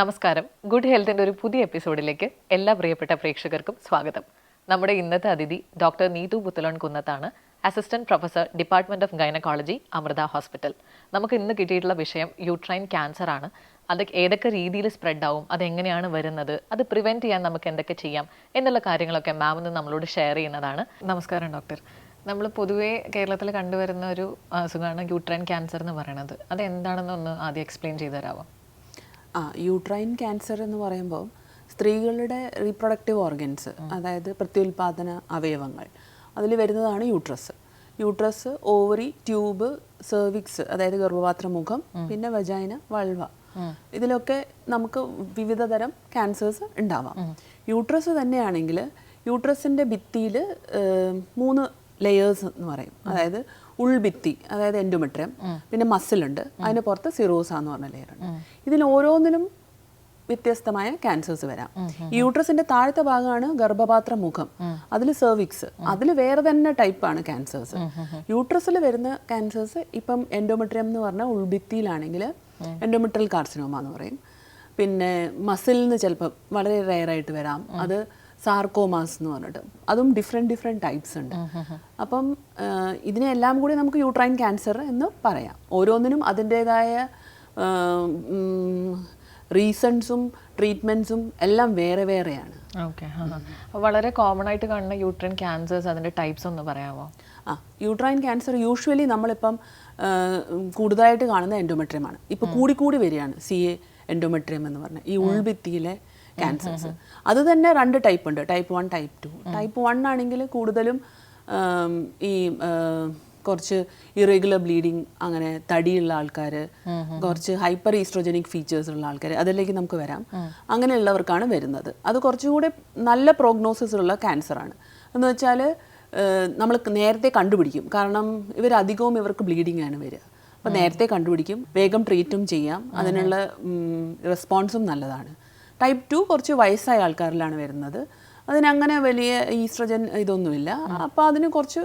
നമസ്കാരം. ഗുഡ് ഹെൽത്തിന്റെ ഒരു പുതിയ എപ്പിസോഡിലേക്ക് എല്ലാ പ്രിയപ്പെട്ട പ്രേക്ഷകർക്കും സ്വാഗതം. നമ്മുടെ ഇന്നത്തെ അതിഥി doctor Neethu Puthalon കുന്നത്താണ്. Assistant professor department of gynaecology Amrita hospital നമുക്ക് ഇന്ന് കിട്ടിയിട്ടുള്ള വിഷയം യൂട്രൈൻ ക്യാൻസർ ആണ്. അത് ഏതൊക്കെ രീതിയിൽ സ്പ്രെഡ് ആവും അതെങ്ങനെയാണ് വരുന്നത് അത് പ്രിവെന്റ് ചെയ്യാൻ നമുക്ക് എന്തൊക്കെ ചെയ്യാം എന്നുള്ള കാര്യങ്ങളൊക്കെ മാം ഇന്ന് നമ്മളോട് ഷെയർ ചെയ്യുന്നതാണ്. നമസ്കാരം ഡോക്ടർ. നമ്മൾ പൊതുവേ കേരളത്തിൽ കണ്ടുവരുന്ന ഒരു അസുഖമാണ് യൂട്രൈൻ ക്യാൻസർ എന്ന് പറയുന്നത് അത് എന്താണെന്നൊന്ന് ആദ്യം എക്സ്പ്ലെയിൻ ചെയ്തു തരാമോ ആ യൂട്രൈൻ ക്യാൻസർ എന്ന് പറയുമ്പോൾ സ്ത്രീകളുടെ റീപ്രൊഡക്റ്റീവ് ഓർഗൻസ് അതായത് പ്രത്യുൽപാദന അവയവങ്ങൾ. അതിൽ വരുന്നതാണ് uterus uterus ovary tube cervix അതായത് ഗർഭപാത്ര മുഖം പിന്നെ വജൈന വൾവ ഇതിലൊക്കെ നമുക്ക് വിവിധ തരം ക്യാൻസേഴ്സ് ഉണ്ടാവാം. യൂട്രസ് തന്നെയാണെങ്കിൽ യൂട്രസിന്റെ ഭിത്തിയിൽ മൂന്ന് ലെയേഴ്സ് എന്ന് പറയും. അതായത് ഉൾഭിത്തി അതായത് എൻഡോമെട്രിയം പിന്നെ മസിലുണ്ട് അതിന് പുറത്ത് സിറോസ എന്ന് പറഞ്ഞ ലെയർ ഉണ്ട്. ഇതിൽ ഓരോന്നിലും വ്യത്യസ്തമായ ക്യാൻസേഴ്സ് വരാം. യൂട്രസിന്റെ താഴത്തെ ഭാഗമാണ് ഗർഭപാത്ര മുഖം. അതിൽ സെർവിക്സ് അതിൽ വേറെ തന്നെ ടൈപ്പാണ് ക്യാൻസേഴ്സ് യൂട്രസിൽ വരുന്ന ക്യാൻസേഴ്സ് ഇപ്പം എൻഡോമെട്രിയം എന്ന് പറഞ്ഞാൽ ഉൾഭിത്തിയിലാണെങ്കിൽ എൻഡോമെട്രിയൽ കാർസിനോമ എന്ന് പറയും. പിന്നെ മസിലിന് നിന്ന് ചിലപ്പോൾ വളരെ റെയറായിട്ട് വരാം. അത് സാർക്കോമാസ് എന്ന് പറഞ്ഞിട്ട്. അതും ഡിഫറെന്റ് ഡിഫറെന്റ് ടൈപ്സ് ഉണ്ട്. അപ്പം ഇതിനെല്ലാം കൂടി നമുക്ക് യൂട്രൈൻ ക്യാൻസർ എന്ന് പറയാം. ഓരോന്നിനും അതിന്റേതായ റീസൺസും ട്രീറ്റ്മെന്റ്സും എല്ലാം വേറെ വേറെയാണ്. ഓക്കെ വളരെ കോമൺ ആയിട്ട് കാണുന്ന യൂട്രൈൻ ക്യാൻസേഴ്സ് അതിന്റെ ടൈപ്സ് ഒന്ന് പറയാമോ ആ യൂട്രൈൻ ക്യാൻസർ യൂഷ്വലി നമ്മളിപ്പം കൂടുതലായിട്ട് കാണുന്ന എൻഡോമെട്രിയമാണ് ഇപ്പോൾ കൂടിക്കൂടി വരികയാണ്. സി എ എൻഡോമെട്രിയം എന്ന് പറഞ്ഞാൽ ഈ ഉൾഭിത്തിയിലെ ക്യാൻസേഴ്സ് അത് തന്നെ രണ്ട് ടൈപ്പ് ഉണ്ട്. Type one type two type one ആണെങ്കിൽ കൂടുതലും ഈ കുറച്ച് ഇറഗുലർ ബ്ലീഡിങ് അങ്ങനെ തടിയുള്ള ആൾക്കാർ കുറച്ച് ഹൈപ്പർ ഈസ്ട്രോജനിക് ഫീച്ചേഴ്സ് ഉള്ള ആൾക്കാർ അതിലേക്ക് നമുക്ക് വരാം. അങ്ങനെയുള്ളവർക്കാണ് വരുന്നത്. അത് കുറച്ചുകൂടെ നല്ല പ്രോഗ്നോസിസ് ഉള്ള ക്യാൻസറാണ് എന്ന് വെച്ചാൽ നമ്മൾ നേരത്തെ കണ്ടുപിടിക്കും. കാരണം ഇവരധികവും ഇവർക്ക് ബ്ലീഡിംഗ് ആണ് വരിക. അപ്പോൾ നേരത്തെ കണ്ടുപിടിക്കും. വേഗം ട്രീറ്റും ചെയ്യാം. അതിനുള്ള റെസ്പോൺസും നല്ലതാണ്. ടൈപ്പ് ടു കുറച്ച് വയസ്സായ ആൾക്കാരിലാണ് വരുന്നത്. അതിനങ്ങനെ വലിയ ഈസ്ട്രജൻ ഇതൊന്നുമില്ല. അപ്പോൾ അതിന് കുറച്ച്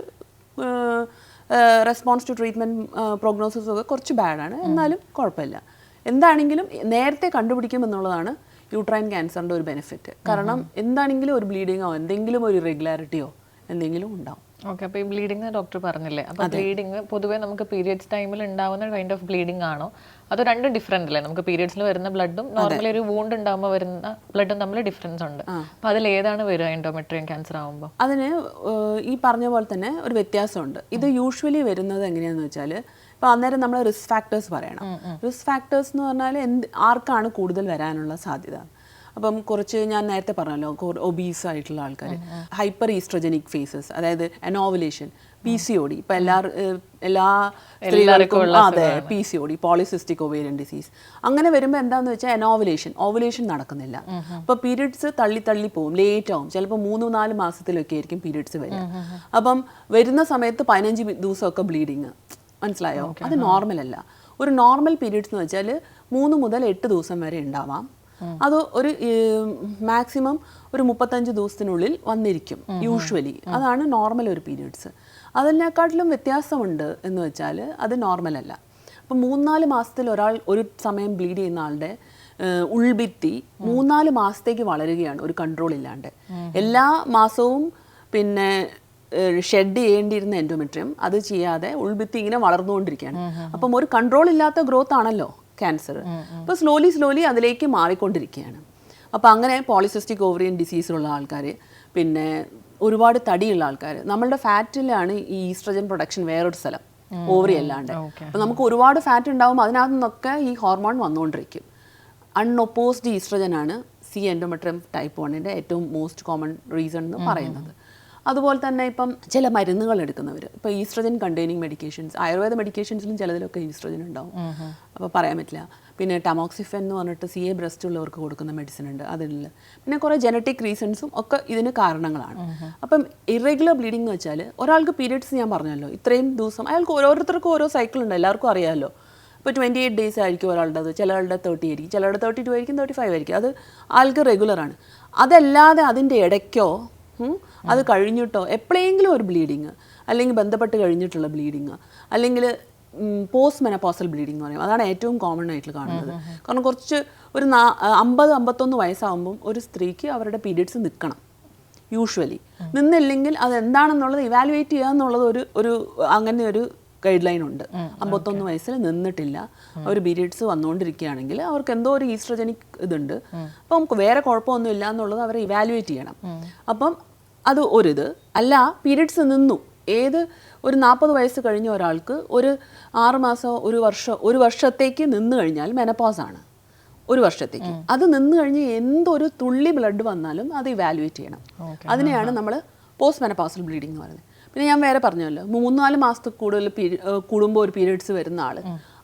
റെസ്പോൺസ് ടു ട്രീറ്റ്മെന്റ് പ്രോഗ്നോസിസ് ഒക്കെ കുറച്ച് ബാഡാണ് എന്നാലും കുഴപ്പമില്ല. എന്താണെങ്കിലും നേരത്തെ കണ്ടുപിടിക്കും എന്നുള്ളതാണ് യൂട്രൈൻ ക്യാൻസറിന്റെ ഒരു ബെനിഫിറ്റ് കാരണം എന്താണെങ്കിലും ഒരു ബ്ലീഡിങ്ങോ എന്തെങ്കിലും ഒരു ഇറെഗുലാരിറ്റിയോ എന്തെങ്കിലും ഉണ്ടാവും. ഓക്കെ അപ്പോൾ ഈ ബ്ലീഡിംഗ് ഡോക്ടർ പറഞ്ഞില്ലേ? അപ്പോൾ ബ്ലീഡിങ് പൊതുവേ നമുക്ക് പീരിയഡ്സ് ടൈമിൽ ഉണ്ടാവുന്ന കൈൻഡ് ഓഫ് ബ്ലീഡിംഗ് ആണോ? അത് രണ്ടും ഡിഫറെന്റ് അല്ലേ? നമുക്ക് പീരിയഡ്സിൽ വരുന്ന ബ്ലഡും നോർമലി ഒരു വൂണ്ട് ഉണ്ടാകുമ്പോൾ വരുന്ന ബ്ലഡും തമ്മിൽ ഡിഫറൻസ് ഉണ്ട്. അപ്പോൾ അതിൽ ഏതാണ് വരിക എൻഡോമെട്രിയം ക്യാൻസർ ആകുമ്പോൾ അതിന് ഈ പറഞ്ഞ പോലെ തന്നെ ഒരു വ്യത്യാസമുണ്ട്. ഇത് യൂഷ്വലി വരുന്നത് എങ്ങനെയാന്ന് വെച്ചാൽ ഇപ്പോൾ അന്നേരം നമ്മൾ റിസ്ക് ഫാക്ടേഴ്സ് പറയണം. റിസ്ക് ഫാക്ടേഴ്സ് എന്ന് പറഞ്ഞാൽ എന്ത് ആർക്കാണ് കൂടുതൽ വരാനുള്ള സാധ്യത? അപ്പം കുറച്ച് ഞാൻ നേരത്തെ പറഞ്ഞല്ലോ ഒബീസ് ആയിട്ടുള്ള ആൾക്കാർ ഹൈപ്പർ ഈസ്ട്രോജനിക് ഫേസസ് അതായത് anovulation P C O D ഇപ്പം എല്ലാ എല്ലാ സ്ത്രീകൾക്കും അതെ P C O D polycystic ovarian disease അങ്ങനെ വരുമ്പോൾ എന്താണെന്ന് വെച്ചാൽ അനോവലേഷൻ ഓവുലേഷൻ നടക്കുന്നില്ല. അപ്പോൾ പീരീഡ്സ് തള്ളി തള്ളി പോവും ലേറ്റ് ആവും. ചിലപ്പോൾ മൂന്ന് നാല് മാസത്തിലൊക്കെ ആയിരിക്കും പീരീഡ്സ് വരിക. അപ്പം വരുന്ന സമയത്ത് പതിനഞ്ച് ദിവസമൊക്കെ ബ്ലീഡിങ് മനസ്സിലായോ? അത് നോർമൽ അല്ല. ഒരു നോർമൽ പീരീഡ്സ് എന്ന് വെച്ചാൽ മൂന്ന് മുതൽ എട്ട് ദിവസം വരെ ഉണ്ടാവാം. അത് ഒരു മാക്സിമം ഒരു മുപ്പത്തഞ്ച് ദിവസത്തിനുള്ളിൽ വന്നിരിക്കും യൂഷ്വലി അതാണ് നോർമൽ ഒരു പീരിയഡ്സ് അതിനെക്കാട്ടിലും വ്യത്യാസമുണ്ട് എന്ന് വെച്ചാൽ അത് നോർമലല്ല അപ്പം മൂന്നാൽ മാസത്തിൽ ഒരാൾ ഒരു സമയം ബ്ലീഡ് ചെയ്യുന്ന ആളുടെ ഉൾബിത്തി ഉൾഭിത്തി മൂന്നാൽ മാസത്തേക്ക് വളരുകയാണ് ഒരു കൺട്രോൾ ഇല്ലാണ്ട്. എല്ലാ മാസവും പിന്നെ ഷെഡ് ചെയ്യേണ്ടിയിരുന്ന എൻഡോമെട്രിയം അത് ചെയ്യാതെ ഉൾഭിത്തി ഇങ്ങനെ വളർന്നുകൊണ്ടിരിക്കുകയാണ്. അപ്പം ഒരു കൺട്രോൾ ഇല്ലാത്ത ഗ്രോത്ത് ആണല്ലോ ക്യാൻസർ അപ്പോൾ സ്ലോലി സ്ലോലി അതിലേക്ക് മാറിക്കൊണ്ടിരിക്കുകയാണ്. അപ്പോൾ അങ്ങനെ പോളിസിസ്റ്റിക് ഓവറിയൻ ഡിസീസിലുള്ള ആൾക്കാർ പിന്നെ ഒരുപാട് തടിയുള്ള ആൾക്കാർ നമ്മളുടെ ഫാറ്റിലാണ് ഈ ഈസ്ട്രജൻ പ്രൊഡക്ഷൻ വേറൊരു സ്ഥലം. ഓവറി അല്ലാണ്ട്. അപ്പം നമുക്ക് ഒരുപാട് ഫാറ്റ് ഉണ്ടാവും. അതിനകത്തു നിന്നൊക്കെ ഈ ഹോർമോൺ വന്നുകൊണ്ടിരിക്കും. അൺഒപ്പോസ്ഡ് ഈസ്ട്രജൻ ആണ് സി എൻഡോമെട്രിയം ടൈപ്പ് വണ്ണിന്റെ ഏറ്റവും മോസ്റ്റ് കോമൺ റീസൺ എന്ന് പറയുന്നത്. അതുപോലെ തന്നെ ഇപ്പം ചില മരുന്നുകൾ എടുക്കുന്നവർ ഇപ്പോൾ ഈസ്ട്രജൻ കണ്ടെയ്നിങ് മെഡിക്കേഷൻസ് ആയുർവേദ മെഡിക്കേഷൻസിലും ചിലതിലൊക്കെ ഈസ്ട്രജൻ ഉണ്ടാവും. അപ്പോൾ പറയാൻ പറ്റില്ല. പിന്നെ ടമോക്സിഫൻ എന്ന് പറഞ്ഞിട്ട് സി എ ബ്രസ്റ്റ് ഉള്ളവർക്ക് കൊടുക്കുന്ന മെഡിസിൻ ഉണ്ട്. അതിൽ പിന്നെ കുറേ ജനറ്റിക് റീസൺസും ഒക്കെ ഇതിന് കാരണങ്ങളാണ്. അപ്പം ഇറഗുലർ ബ്ലീഡിംഗ് എന്ന് വെച്ചാൽ ഒരാൾക്ക് പീരിയഡ്സ് ഞാൻ പറഞ്ഞല്ലോ. ഇത്രയും ദിവസം അയാൾക്ക് ഓരോരുത്തർക്കും ഓരോ സൈക്കിൾ ഉണ്ട്. എല്ലാവർക്കും അറിയാമല്ലോ ഇപ്പോൾ ട്വന്റി എയ്റ്റ് ഡേയ്സ് ആയിരിക്കും ഒരാളുടെ ചിലരുടെ തേർട്ടി ആയിരിക്കും. ചിലരുടെ തേർട്ടി ടു ആയിരിക്കും തേർട്ടി ഫൈവ് ആയിരിക്കും. അത് ആൾക്ക് റെഗുലറാണ് അതല്ലാതെ അതിന്റെ ഇടയ്ക്കോ അത് കഴിഞ്ഞിട്ടോ? എപ്പോഴെങ്കിലും ഒരു ബ്ലീഡിങ് അല്ലെങ്കിൽ ബന്ധപ്പെട്ട് കഴിഞ്ഞിട്ടുള്ള ബ്ലീഡിങ് അല്ലെങ്കിൽ പോസ്റ്റ് മെനപ്പോസൽ ബ്ലീഡിംഗ് എന്ന് പറയും. അതാണ് ഏറ്റവും കോമൺ ആയിട്ട് കാണുന്നത്. കാരണം കുറച്ച് ഒരു നാ- അമ്പത് അമ്പത്തൊന്ന് വയസ്സാകുമ്പം ഒരു സ്ത്രീക്ക് അവരുടെ പീരീഡ്സ് നിൽക്കണം യൂഷ്വലി നിന്നില്ലെങ്കിൽ അത് എന്താണെന്നുള്ളത് ഇവാലുവേറ്റ് ചെയ്യുക എന്നുള്ളത് ഒരു ഒരു അങ്ങനെ ഒരു ഗൈഡ് ലൈൻ ഉണ്ട് അമ്പത്തൊന്ന് വയസ്സിൽ നിന്നിട്ടില്ല. അവർ പീരിയഡ്സ് വന്നുകൊണ്ടിരിക്കുകയാണെങ്കിൽ അവർക്ക് എന്തോ ഒരു ഈസ്ട്രജനിക് ഇതുണ്ട്. അപ്പം നമുക്ക് വേറെ കുഴപ്പമൊന്നുമില്ല എന്നുള്ളത് അവരെ ഇവാലുവേറ്റ് ചെയ്യണം. അപ്പം അത് ഒരിത്. അല്ല പീരീഡ്സ് നിന്നു. ഏത് ഒരു നാൽപ്പത് വയസ്സ് കഴിഞ്ഞ ഒരാൾക്ക് ഒരു ആറ് മാസം ഒരു വർഷം ഒരു വർഷത്തേക്ക് നിന്ന് കഴിഞ്ഞാൽ മെനപ്പോസാണ് ആണ്. ഒരു വർഷത്തേക്ക്. അത് നിന്ന് കഴിഞ്ഞ് എന്തൊരു തുള്ളി ബ്ലഡ് വന്നാലും അത് ഇവാലുവേറ്റ് ചെയ്യണം. അതിനെയാണ് നമ്മൾ പോസ്റ്റ് മെനപ്പോസൽ ബ്ലീഡിംഗ് എന്ന് പറയുന്നത്. പിന്നെ ഞാൻ വേറെ പറഞ്ഞല്ലോ മൂന്ന് നാല് മാസത്തിൽ കൂടുതൽ കൂടുമ്പോൾ ഒരു പീരീഡ്സ് വരുന്ന ആൾ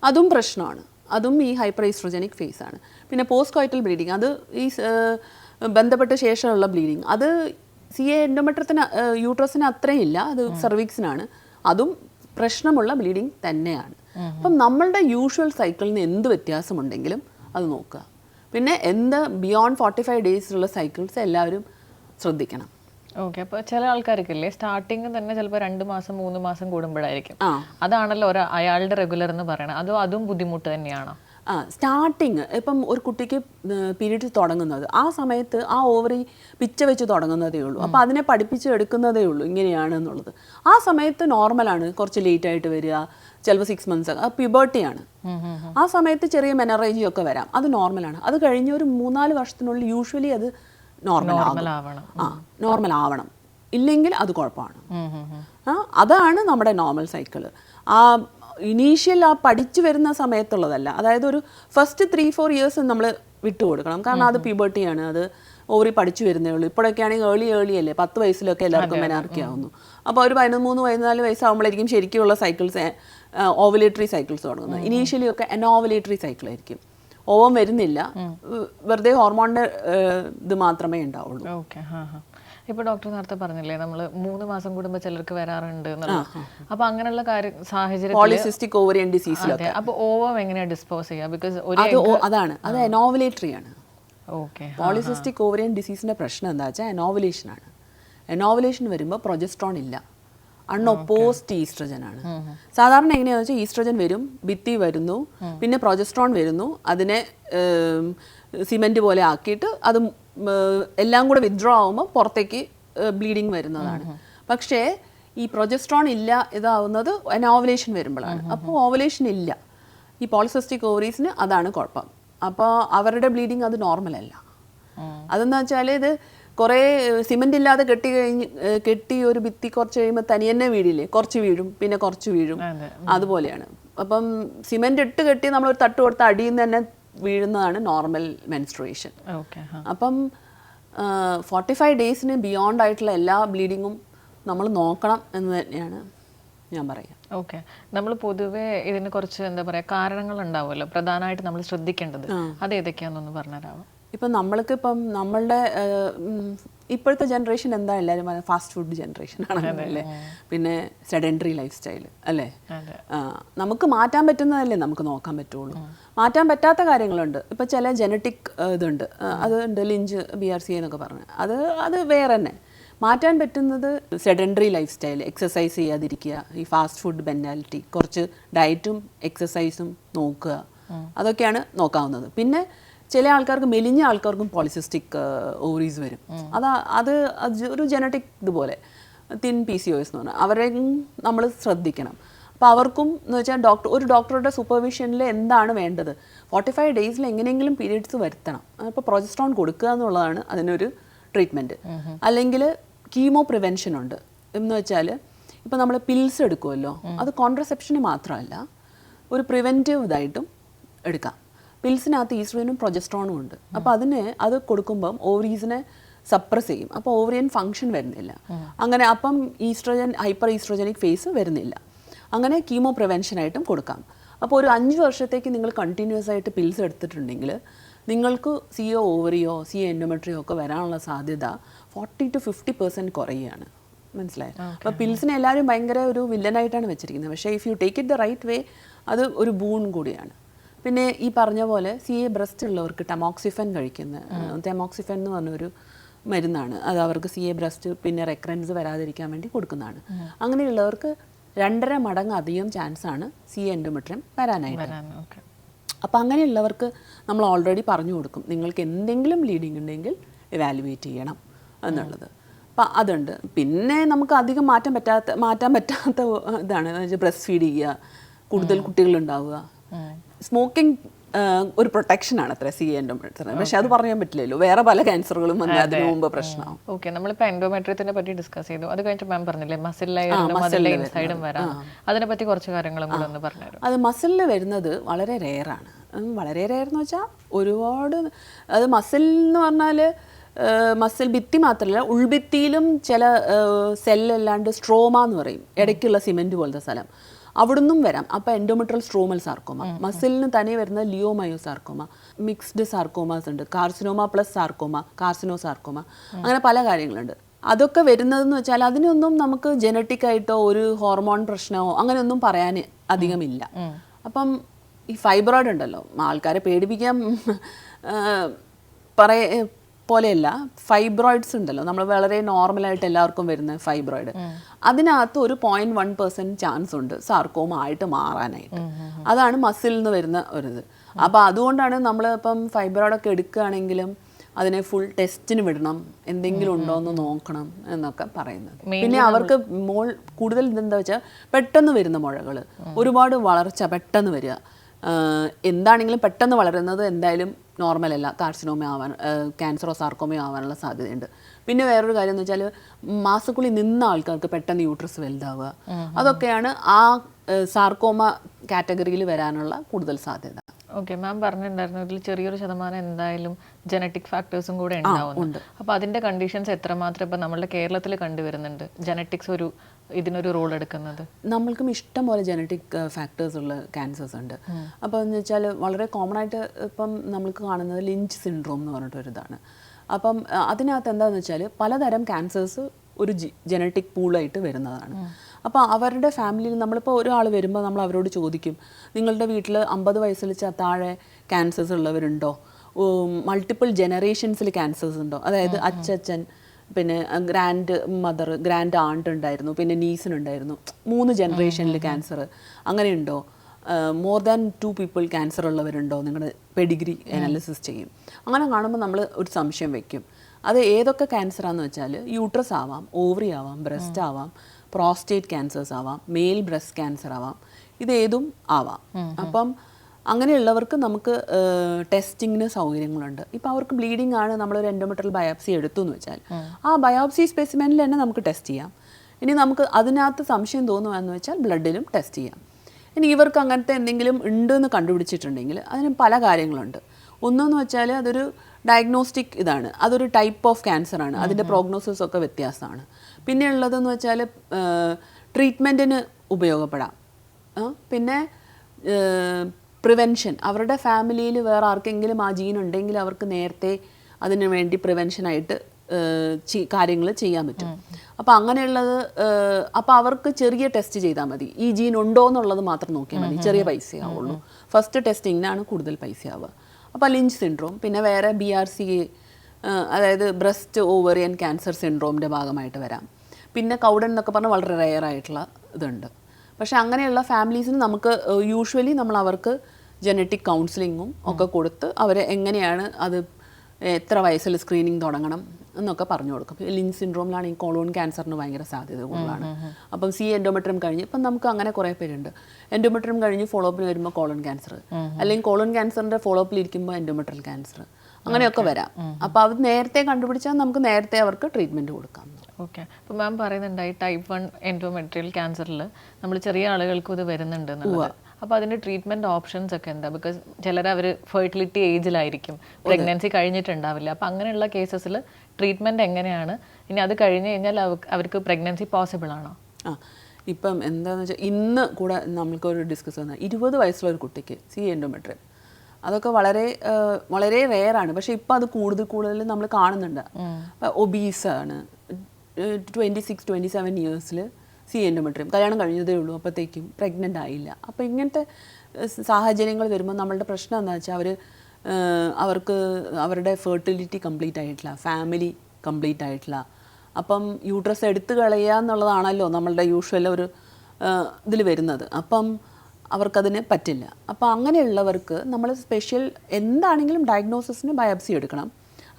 അതും പ്രശ്നമാണ്. അതും ഈ ഹൈപ്പർ ഈസ്ട്രോജനിക് ഫേസ് ആണ്. പിന്നെ പോസ്റ്റ് കോയിറ്റൽ ബ്ലീഡിങ് അത് ഈ ബന്ധപ്പെട്ട ശേഷമുള്ള ബ്ലീഡിങ് അത് സി എ എൻഡോമെട്രത്തിന് യൂട്രസിന് അത്രയും ഇല്ല അത് സർവീക്സിനാണ്. അതും പ്രശ്നമുള്ള ബ്ലീഡിങ് തന്നെയാണ്. അപ്പം നമ്മളുടെ യൂഷ്വൽ സൈക്കിളിന് എന്ത് വ്യത്യാസമുണ്ടെങ്കിലും അത് നോക്കുക. പിന്നെ എന്ത് ബിയോണ്ട് ഫോർട്ടി ഫൈവ് ഡേയ്സിലുള്ള സൈക്കിൾസ് എല്ലാവരും ശ്രദ്ധിക്കണം. ഓക്കെ അപ്പോൾ ചില ആൾക്കാർക്കില്ലേ സ്റ്റാർട്ടിങ് തന്നെ ചിലപ്പോൾ രണ്ട് മാസം മൂന്ന് മാസം കൂടുമ്പോഴായിരിക്കും. അതാണല്ലോ അയാളുടെ റെഗുലർ എന്ന് പറയണത്. അതോ അതും ബുദ്ധിമുട്ട് തന്നെയാണോ? ആ സ്റ്റാർട്ടിങ് ഇപ്പം ഒരു കുട്ടിക്ക് പീരീഡ് തുടങ്ങുന്നത്. ആ സമയത്ത് ആ ഓവറി പിച്ച വെച്ച് തുടങ്ങുന്നതേ ഉള്ളൂ. അപ്പോൾ അതിനെ പഠിപ്പിച്ച് എടുക്കുന്നതേ ഉള്ളൂ ഇങ്ങനെയാണ് എന്നുള്ളത്. ആ സമയത്ത് നോർമലാണ് കുറച്ച് ലേറ്റ് ആയിട്ട് വരിക. ചിലപ്പോൾ സിക്സ് മന്ത്സ് ആ പ്യുബേർട്ടിയാണ് ആ സമയത്ത് ചെറിയ മെനറേജി ഒക്കെ വരാം. അത് നോർമലാണ് അത് കഴിഞ്ഞ ഒരു മൂന്നാൽ വർഷത്തിനുള്ളിൽ യൂഷ്വലി അത് നോർമൽ നോർമൽ ആവണം. ആ നോർമൽ ആവണം. ഇല്ലെങ്കിൽ അത് കുഴപ്പമാണ്. അതാണ് നമ്മുടെ നോർമൽ സൈക്കിൾ ആ ഇനീഷ്യൽ ആ പഠിച്ചു വരുന്ന സമയത്തുള്ളതല്ല. അതായത് ഒരു ഫസ്റ്റ് ത്രീ ഫോർ ഇയേഴ്സ് നമ്മൾ വിട്ടു കൊടുക്കണം. കാരണം അത് പ്യൂബർട്ടിയാണ് അത് ഓവറി പഠിച്ചു വരുന്നേ ഉള്ളൂ. ഇപ്പോഴൊക്കെ ആണെങ്കിൽ ഏർലി ഏർലി അല്ലേ? പത്ത് വയസ്സിലൊക്കെ എല്ലാവർക്കും മെനാർക്കി ആവുന്നു അപ്പോൾ ഒരു പതിനൊന്ന് പതിനാല് വയസ്സാകുമ്പോഴായിരിക്കും ശരിക്കുള്ള സൈക്കിൾസ് ഓവലേറ്ററി സൈക്കിൾസ് തുടങ്ങുന്നത്. ഇനീഷ്യലി ഒക്കെ അനോവലേറ്ററി സൈക്കിൾ ആയിരിക്കും. ഓവം വരുന്നില്ല. വെറുതെ ഹോർമോണിന്റെ ഇത് മാത്രമേ ഉണ്ടാവുള്ളൂ. ഇപ്പൊ ഡോക്ടർ നേരത്തെ പറഞ്ഞില്ലേ നമ്മൾ മൂന്ന് മാസം കൂടുമ്പോൾ ചിലർക്ക് വരാറുണ്ട് എന്നുള്ളത്. അപ്പൊ അങ്ങനെയുള്ള കാര്യം സാഹചര്യം ഓവറിയൻ ഡിസീസിലൊക്കെ അതെ അപ്പൊ ഓവം എങ്ങനെയാ ഡിസ്പോസ് ചെയ്യുക ബിക്കോസ് ഒരു അതാണ്. അത് ആണ്. ഓക്കെ പോളിസിസ്റ്റിക് ഓവറിയൻ ഡിസീസിന്റെ പ്രശ്നം എന്താ വെച്ചാൽ എനോവലേഷൻ ആണ്. എനോവലേഷൻ വരുമ്പോൾ പ്രൊജസ്ട്രോൺ ഇല്ല. അൺഒപ്പോസ്റ്റ് ഈസ്ട്രജൻ ആണ്. സാധാരണ എങ്ങനെയാണെന്ന് വെച്ചാൽ ഈസ്ട്രജൻ വരും ഭിത്തി വരുന്നു പിന്നെ പ്രൊജസ്ട്രോൺ വരുന്നു അതിനെ സിമെന്റ് പോലെ ആക്കിയിട്ട് അത് എല്ലാം കൂടെ വിത്ഡ്രോ ആവുമ്പോൾ പുറത്തേക്ക് ബ്ലീഡിങ് വരുന്നതാണ്. പക്ഷേ ഈ പ്രൊജസ്ട്രോൺ ഇല്ല ഇതാവുന്നത് ഓവലേഷൻ വരുമ്പോഴാണ്. അപ്പോൾ ഓവലേഷൻ ഇല്ല. ഈ പോളിസിസ്റ്റിക് ഓവറീസിന് അതാണ് കുഴപ്പം. അപ്പോൾ അവരുടെ ബ്ലീഡിങ് അത് നോർമൽ അല്ല. അതെന്ന് വെച്ചാൽ ഇത് കുറേ സിമെന്റ് ഇല്ലാതെ കെട്ടി കഴിഞ്ഞ് കെട്ടി ഒരു ഭിത്തി കുറച്ച് കഴിയുമ്പോൾ തനിയെന്നെ വീഴില്ലേ? കുറച്ച് വീഴും പിന്നെ കുറച്ച് വീഴും. അതുപോലെയാണ്. അപ്പം സിമെന്റ് ഇട്ട് കെട്ടി നമ്മൾ ഒരു തട്ട് കൊടുത്ത് അടിയിൽ നിന്ന് തന്നെ വീഴുന്നതാണ് നോർമൽ മെൻസ്ട്രുവേഷൻ അപ്പം ഫോർട്ടി ഫൈവ് ഡേയ്സിന് ബിയോണ്ട് ആയിട്ടുള്ള എല്ലാ ബ്ലീഡിങ്ങും നമ്മൾ നോക്കണം എന്ന് തന്നെയാണ് ഞാൻ പറയുക. ഓക്കെ നമ്മൾ പൊതുവേ ഇതിന് കുറച്ച് എന്താ പറയുക കാരണങ്ങൾ ഉണ്ടാവുമല്ലോ. പ്രധാനമായിട്ട് നമ്മൾ ശ്രദ്ധിക്കേണ്ടത് അത് ഏതൊക്കെയാണെന്നൊന്ന് പറഞ്ഞുതരാമോ ഇപ്പം നമ്മൾക്ക് ഇപ്പം നമ്മളുടെ ഇപ്പോഴത്തെ ജനറേഷൻ എന്താ എല്ലാവരും പറയുന്നത്? ഫാസ്റ്റ് ഫുഡ് ജനറേഷൻ ആണല്ലേ പിന്നെ സെഡൻഡറി ലൈഫ് സ്റ്റൈൽ അല്ലേ നമുക്ക് മാറ്റാൻ പറ്റുന്നതല്ലേ നമുക്ക് നോക്കാൻ പറ്റുള്ളൂ. മാറ്റാൻ പറ്റാത്ത കാര്യങ്ങളുണ്ട്. ഇപ്പം ചില ജനറ്റിക് ഇതുണ്ട്. അതുണ്ട് അത് ഉണ്ട് ലിഞ്ച് ബി ആർ സി എന്നൊക്കെ പറഞ്ഞ്. അത് അത് വേറെ തന്നെ. മാറ്റാൻ പറ്റുന്നത് സെഡൻഡറി ലൈഫ് സ്റ്റൈൽ എക്സസൈസ് ചെയ്യാതിരിക്കുക ഈ ഫാസ്റ്റ് ഫുഡ് ബെന്റാലിറ്റി കുറച്ച് ഡയറ്റും എക്സസൈസും നോക്കുക. അതൊക്കെയാണ് നോക്കാവുന്നത്. പിന്നെ ചില ആൾക്കാർക്ക് മെലിഞ്ഞ ആൾക്കാർക്കും പോളിസിസ്റ്റിക് ഓവറീസ് വരും. അത് അത് ഒരു ജനറ്റിക് ഇതുപോലെ. തിൻ പി സി ഒസ് എന്ന് പറഞ്ഞാൽ അവരെ നമ്മൾ ശ്രദ്ധിക്കണം. അപ്പോൾ അവർക്കും എന്ന് വെച്ചാൽ ഡോക്ടർ ഒരു ഡോക്ടറുടെ സൂപ്പർവിഷനിൽ എന്താണ് വേണ്ടത്? ഫോർട്ടി ഫൈവ് ഡേയ്സിൽ എങ്ങനെയെങ്കിലും പീരീഡ്സ് വരുത്തണം. അപ്പോൾ പ്രൊജസ്ട്രോൺ കൊടുക്കുക എന്നുള്ളതാണ് അതിനൊരു ട്രീറ്റ്മെന്റ് അല്ലെങ്കിൽ കീമോ പ്രിവെൻഷൻ ഉണ്ട്. എന്ന് വെച്ചാൽ ഇപ്പോൾ നമ്മൾ പിൽസ് എടുക്കുമല്ലോ അത് കോൺട്രസെപ്ഷന് മാത്രമല്ല ഒരു പ്രിവെന്റീവ് ഇതായിട്ടും എടുക്കാം. പിൽസിനകത്ത് ഈസ്ട്രോജനും പ്രൊജസ്ട്രോണും ഉണ്ട്. അപ്പോൾ അതിന് അത് കൊടുക്കുമ്പം ഓവറീസിനെ സപ്രസ് ചെയ്യും. അപ്പോൾ ഓവറിയൻ ഫംഗ്ഷൻ വരുന്നില്ല. അങ്ങനെ അപ്പം ഈസ്ട്രോജൻ ഹൈപ്പർ ഈസ്ട്രോജനിക് ഫേസ് വരുന്നില്ല. അങ്ങനെ കീമോ പ്രിവെൻഷനായിട്ടും കൊടുക്കാം. അപ്പോൾ ഒരു അഞ്ച് വർഷത്തേക്ക് നിങ്ങൾ കണ്ടിന്യൂസ് ആയിട്ട് പിൽസ് എടുത്തിട്ടുണ്ടെങ്കിൽ നിങ്ങൾക്ക് സി ഒ ഓവറിയോ സി എ എൻഡോമെട്രിയോ ഒക്കെ വരാനുള്ള സാധ്യത ഫോർട്ടി ടു ഫിഫ്റ്റി പെർസെന്റ് കുറയുകയാണ്. മനസ്സിലായോ? അപ്പോൾ പിൽസിനെ എല്ലാവരും ഭയങ്കര ഒരു വില്ലനായിട്ടാണ് വെച്ചിരിക്കുന്നത്. പക്ഷേ if you take it the right way അത് ഒരു ബൂൺ കൂടിയാണ്. പിന്നെ ഈ പറഞ്ഞ പോലെ സി എ ബ്രസ്റ്റ് ഉള്ളവർക്ക് ടെമോക്സിഫൻ കഴിക്കുന്ന ടെമോക്സിഫൻ എന്ന് പറഞ്ഞൊരു മരുന്നാണ്. അത് അവർക്ക് സി എ ബ്രസ്റ്റ് പിന്നെ റെക്കറൻസ് വരാതിരിക്കാൻ വേണ്ടി കൊടുക്കുന്നതാണ്. അങ്ങനെയുള്ളവർക്ക് രണ്ടര മടങ്ങ് അധികം ചാൻസ് ആണ് സി എൻഡോമെട്രിയം വരാനായിട്ട്. അപ്പം അങ്ങനെയുള്ളവർക്ക് നമ്മൾ ഓൾറെഡി പറഞ്ഞു കൊടുക്കും. നിങ്ങൾക്ക് എന്തെങ്കിലും ലീഡിങ് ഉണ്ടെങ്കിൽ ഇവാലുവേറ്റ് ചെയ്യണം എന്നുള്ളത്. അപ്പം അതുണ്ട്. പിന്നെ നമുക്ക് അധികം മാറ്റാൻ പറ്റാത്ത മാറ്റാൻ പറ്റാത്ത ഇതാണ്. ബ്രസ്റ്റ് ഫീഡ് ചെയ്യുക കൂടുതൽ കുട്ടികളുണ്ടാവുക സ്മോക്കിംഗ് ഒരു പ്രൊട്ടക്ഷനാണ് അത്ര സി എൻഡോമെട്രിയം പക്ഷെ അത് പറയാൻ പറ്റില്ലല്ലോ. വേറെ പല ക്യാൻസറുകളും വന്ന് അതിനു മുമ്പ് പ്രശ്നമാവും. ഓക്കെ നമ്മളിപ്പോ എൻഡോമെട്രിയത്തിനെ പറ്റി ഡിസ്കസ് ചെയ്തു. അത് കഴിഞ്ഞിട്ട് മാം പറഞ്ഞില്ലേ അതിലെ ഇൻസൈഡും വരാം. അതിനെ പറ്റി കുറച്ച് കാര്യങ്ങളും കൂടെ ഒന്ന് പറഞ്ഞു അത് മസിലിൽ വരുന്നത് വളരെ റെയറാണ് വളരെ റെയർ എന്ന് വെച്ചാൽ ഒരുപാട് അത് മസിൽ എന്ന് പറഞ്ഞാൽ മസിൽ ഭിത്തി മാത്രമല്ല ഉൾഭിത്തിയിലും ചില സെല്ലല്ലാണ്ട് സ്ട്രോമ എന്ന് പറയും. ഇടയ്ക്കുള്ള സിമെന്റ് പോലത്തെ സ്ഥലം. അവിടുന്നും വരാം. അപ്പോൾ എൻഡോമെട്രൽ സ്ട്രോമൽ സാർക്കോമ മസിലിന് തന്നെ വരുന്ന ലിയോമയോ സാർക്കോമ മിക്സ്ഡ് സാർക്കോമാസ് ഉണ്ട്. Carcinoma plus sarcoma carcinosarcoma അങ്ങനെ പല കാര്യങ്ങളുണ്ട്. അതൊക്കെ വരുന്നതെന്ന് വെച്ചാൽ അതിനൊന്നും നമുക്ക് ജനറ്റിക് ആയിട്ടോ ഒരു ഹോർമോൺ പ്രശ്നമോ അങ്ങനെയൊന്നും പറയാൻ അധികമില്ല. അപ്പം ഈ ഫൈബ്രോയിഡ് ഉണ്ടല്ലോ. ആൾക്കാരെ പേടിപ്പിക്കാൻ പറയ പോലെയല്ല ഫൈബ്രോയിഡ്സ് ഉണ്ടല്ലോ. നമ്മൾ വളരെ നോർമലായിട്ട് എല്ലാവർക്കും വരുന്ന ഫൈബ്രോയിഡ് അതിനകത്ത് ഒരു പോയിന്റ് വൺ പെർസെന്റ് ചാൻസ് ഉണ്ട് സാർക്കോമ ആയിട്ട് മാറാനായിട്ട്. അതാണ് മസിൽ നിന്ന് വരുന്ന ഒരിത്. അപ്പോൾ അതുകൊണ്ടാണ് നമ്മൾ ഇപ്പം ഫൈബ്രോയിഡ് ഒക്കെ എടുക്കുകയാണെങ്കിലും അതിനെ ഫുൾ ടെസ്റ്റിന് വിടണം എന്തെങ്കിലും ഉണ്ടോ എന്ന് നോക്കണം എന്നൊക്കെ പറയുന്നത്. പിന്നെ അവർക്ക് മോൾ കൂടുതൽ ഇതെന്താ വെച്ചാൽ പെട്ടെന്ന് വരുന്ന മുഴകൾ ഒരുപാട് വളർച്ച പെട്ടെന്ന് വരിക. എന്താണെങ്കിലും പെട്ടെന്ന് വളരുന്നത് എന്തായാലും നോർമൽ അല്ല കാർസിനോമ ആവാൻ ക്യാൻസറോ സാർക്കോമയോ ആവാനുള്ള സാധ്യതയുണ്ട്. പിന്നെ വേറൊരു കാര്യം എന്ന് വെച്ചാൽ മാസക്കുളി നിന്ന ആൾക്കാർക്ക് പെട്ടെന്ന് യൂട്രസ് വലുതാവുക. അതൊക്കെയാണ് ആ സാർക്കോമ കാറ്റഗറിയിൽ വരാനുള്ള കൂടുതൽ സാധ്യത. ഓക്കെ മാം പറഞ്ഞിട്ടുണ്ടായിരുന്നു ഇതിൽ ചെറിയൊരു ശതമാനം എന്തായാലും ജനറ്റിക് ഫാക്ടേഴ്സും കൂടെ ഉണ്ടാവുന്നുണ്ട് അപ്പൊ അതിന്റെ കണ്ടീഷൻസ് എത്രമാത്രം ഇപ്പൊ നമ്മളുടെ കേരളത്തിൽ കണ്ടുവരുന്നുണ്ട്? ജനറ്റിക്സ് ഒരു ഇതിനൊരു റോൾ എടുക്കുന്നത്. നമ്മൾക്കും ഇഷ്ടം പോലെ ജനറ്റിക് ഫാക്ടേഴ്സ് ഉള്ള ക്യാൻസേഴ്സ് ഉണ്ട്. അപ്പോൾ എന്ന് വെച്ചാൽ വളരെ കോമൺ ആയിട്ട് ഇപ്പം നമ്മൾക്ക് കാണുന്നത് ലിഞ്ച് സിൻഡ്രോം എന്ന് പറഞ്ഞിട്ടൊരിതാണ് അപ്പം അഹ് അതിനകത്ത് എന്താണെന്ന് വെച്ചാൽ പലതരം ക്യാൻസേഴ്സ് ഒരു ജനറ്റിക് പൂളായിട്ട് വരുന്നതാണ്. അപ്പോൾ അവരുടെ ഫാമിലിയിൽ നമ്മളിപ്പോൾ ഒരാൾ വരുമ്പോൾ നമ്മൾ അവരോട് ചോദിക്കും നിങ്ങളുടെ വീട്ടിൽ അമ്പത് വയസ്സിൽ താഴെ ക്യാൻസേഴ്സ് ഉള്ളവരുണ്ടോ? മൾട്ടിപ്പിൾ ജനറേഷൻസിൽ ക്യാൻസേഴ്സ് ഉണ്ടോ? അതായത് അച്ചച്ചൻ പിന്നെ ഗ്രാൻഡ് മദർ ഗ്രാൻഡ് ആണ്ട് ഉണ്ടായിരുന്നു പിന്നെ നീസിനുണ്ടായിരുന്നു മൂന്ന് ജനറേഷനിൽ ക്യാൻസർ അങ്ങനെയുണ്ടോ? More than two people cancer ഉള്ളവരുണ്ടോ? നിങ്ങളുടെ പെഡിഗ്രി അനാലിസിസ് ചെയ്യും. അങ്ങനെ കാണുമ്പോൾ നമ്മൾ ഒരു സംശയം വയ്ക്കും അത് ഏതൊക്കെ ക്യാൻസറാന്ന് വെച്ചാൽ യൂട്രസ് ആവാം ഓവറി ആവാം ബ്രസ്റ്റ് ആവാം പ്രോസ്റ്റേറ്റ് ക്യാൻസേഴ്സ് ആവാം മെയിൽ ബ്രസ്റ്റ് ക്യാൻസർ ആവാം ഇതേതും ആവാം. അപ്പം അങ്ങനെയുള്ളവർക്ക് നമുക്ക് ടെസ്റ്റിങ്ങിന് സൗകര്യങ്ങളുണ്ട്. ഇപ്പോൾ അവർക്ക് ബ്ലീഡിംഗ് ആണ് നമ്മളൊരു എൻഡോമെട്രൽ ബയോപ്സി എടുത്തു എന്ന് വെച്ചാൽ. ആ ബയോപ്സി സ്പെസിമെനിൽ തന്നെ നമുക്ക് ടെസ്റ്റ് ചെയ്യാം. ഇനി നമുക്ക് അതിനകത്ത് സംശയം തോന്നുകയെന്ന് വെച്ചാൽ ബ്ലഡിലും ടെസ്റ്റ് ചെയ്യാം. ഇനി ഇവർക്ക് അങ്ങനത്തെ എന്തെങ്കിലും ഉണ്ട് എന്ന് കണ്ടുപിടിച്ചിട്ടുണ്ടെങ്കിൽ അതിന് പല കാര്യങ്ങളുണ്ട്. ഒന്നെന്ന് വെച്ചാൽ അതൊരു ഡയഗ്നോസ്റ്റിക് ഇതാണ്. അതൊരു ടൈപ്പ് ഓഫ് ക്യാൻസർ ആണ്. അതിന്റെ പ്രോഗ്നോസിസ് ഒക്കെ വ്യത്യാസമാണ്. പിന്നെ ഉള്ളതെന്ന് വെച്ചാൽ ട്രീറ്റ്മെന്റിന് ഉപയോഗപ്പെടാം. പിന്നെ പ്രിവെൻഷൻ അവരുടെ ഫാമിലിയിൽ വേറെ ആർക്കെങ്കിലും ആ ജീൻ ഉണ്ടെങ്കിൽ അവർക്ക് നേരത്തെ അതിനു വേണ്ടി പ്രിവെൻഷനായിട്ട് കാര്യങ്ങൾ ചെയ്യാൻ പറ്റും. അപ്പോൾ അങ്ങനെയുള്ളത് അപ്പോൾ അവർക്ക് ചെറിയ ടെസ്റ്റ് ചെയ്താൽ മതി. ഈ ജീൻ ഉണ്ടോ എന്നുള്ളത് മാത്രം നോക്കിയാൽ മതി. ചെറിയ പൈസയാവുള്ളൂ ഫസ്റ്റ് ടെസ്റ്റിങ്ങിനാണ് കൂടുതൽ പൈസയാവുക അപ്പോൾ ലിഞ്ച് സിൻഡ്രോം പിന്നെ വേറെ ബി ആർ സി അതായത് ബ്രസ്റ്റ് ഓവറിയൻ ക്യാൻസർ സിൻഡ്രോമിന്റെ ഭാഗമായിട്ട് വരാം. പിന്നെ കൗഡൻ എന്നൊക്കെ പറഞ്ഞാൽ വളരെ റെയർ ആയിട്ടുള്ള ഇതുണ്ട്. പക്ഷേ അങ്ങനെയുള്ള ഫാമിലീസിന് നമുക്ക് യൂഷ്വലി നമ്മൾ അവർക്ക് ജനറ്റിക് കൗൺസിലിങ്ങും ഒക്കെ കൊടുത്ത് അവരെ എങ്ങനെയാണ് അത് എത്ര വയസ്സിൽ സ്ക്രീനിങ് തുടങ്ങണം എന്നൊക്കെ പറഞ്ഞു കൊടുക്കും. ലിൻ സിൻഡ്രോമിലാണ് ഈ കോളോൺ ക്യാൻസറിന് ഭയങ്കര സാധ്യത കൂടുതലാണ്. അപ്പം സി എൻഡോമെട്രിയം കഴിഞ്ഞ് ഇപ്പം നമുക്ക് അങ്ങനെ കുറേ പേരുണ്ട്. എൻഡോമെട്രിയം കഴിഞ്ഞ് ഫോളോ അപ്പിന് വരുമ്പോൾ കോളോൺ ക്യാൻസർ അല്ലെങ്കിൽ കോളോൺ ക്യാൻസറിന്റെ ഫോളോ അപ്പിൽ ഇരിക്കുമ്പോൾ എൻഡോമെട്രിയൽ ക്യാൻസർ അങ്ങനെയൊക്കെ വരാം. അപ്പോൾ അത് നേരത്തെ കണ്ടുപിടിച്ചാൽ നമുക്ക് നേരത്തെ അവർക്ക് ട്രീറ്റ്മെന്റ് കൊടുക്കാം. ഓക്കെ അപ്പോൾ മാം പറയുന്നുണ്ടായി ടൈപ്പ് വൺ എൻഡോമെട്രിയൽ ക്യാൻസറിൽ നമ്മൾ ചെറിയ ആളുകൾക്കും ഇത് വരുന്നുണ്ട് എന്നുള്ളത്. അപ്പോൾ അതിന്റെ ട്രീറ്റ്മെന്റ് ഓപ്ഷൻസ് ഒക്കെ എന്താ? ബിക്കോസ് ചിലർ അവർ ഫെർട്ടിലിറ്റി ഏജിലായിരിക്കും പ്രഗ്നൻസി കഴിഞ്ഞിട്ടുണ്ടാവില്ല. അപ്പോൾ അങ്ങനെയുള്ള കേസസിൽ ട്രീറ്റ്മെന്റ് എങ്ങനെയാണ്? ഇനി അത് കഴിഞ്ഞ് കഴിഞ്ഞാൽ അവർക്ക് പ്രഗ്നൻസി പോസിബിൾ ആണോ? ആ. ഇപ്പം എന്താണെന്ന് വെച്ചാൽ ഇന്ന് കൂടെ നമ്മൾക്കൊരു ഡിസ്കസ് വന്ന ഇരുപത് വയസ്സുള്ള ഒരു കുട്ടിക്ക് സി എൻഡോമെട്രിയം അതൊക്കെ വളരെ വളരെ റെയറാണ് പക്ഷേ ഇപ്പം അത് കൂടുതൽ കൂടുതൽ നമ്മൾ കാണുന്നുണ്ട്. ഒബീസാണ് ട്വന്റി സിക്സ് ട്വന്റി സെവൻ ഇയേഴ്സിൽ സി എൻഡോമെട്രിയം കല്യാണം കഴിഞ്ഞതേ ഉള്ളൂ അപ്പോഴത്തേക്കും പ്രഗ്നന്റ് ആയില്ല. അപ്പോൾ ഇങ്ങനത്തെ സാഹചര്യങ്ങൾ വരുമ്പോൾ നമ്മളുടെ പ്രശ്നം എന്താ വെച്ചാൽ അവർ അവർക്ക് അവരുടെ ഫെർട്ടിലിറ്റി കംപ്ലീറ്റ് ആയിട്ടില്ല ഫാമിലി കംപ്ലീറ്റ് ആയിട്ടില്ല. അപ്പം യൂട്രസ് എടുത്തു കളയുക എന്നുള്ളതാണല്ലോ നമ്മളുടെ യൂഷ്വൽ ഒരു ഇതിൽ വരുന്നത്. അപ്പം അവർക്കതിന് പറ്റില്ല. അപ്പോൾ അങ്ങനെയുള്ളവർക്ക് നമ്മൾ സ്പെഷ്യൽ എന്താണെങ്കിലും ഡയഗ്നോസിസിന് ബയോപ്സി എടുക്കണം.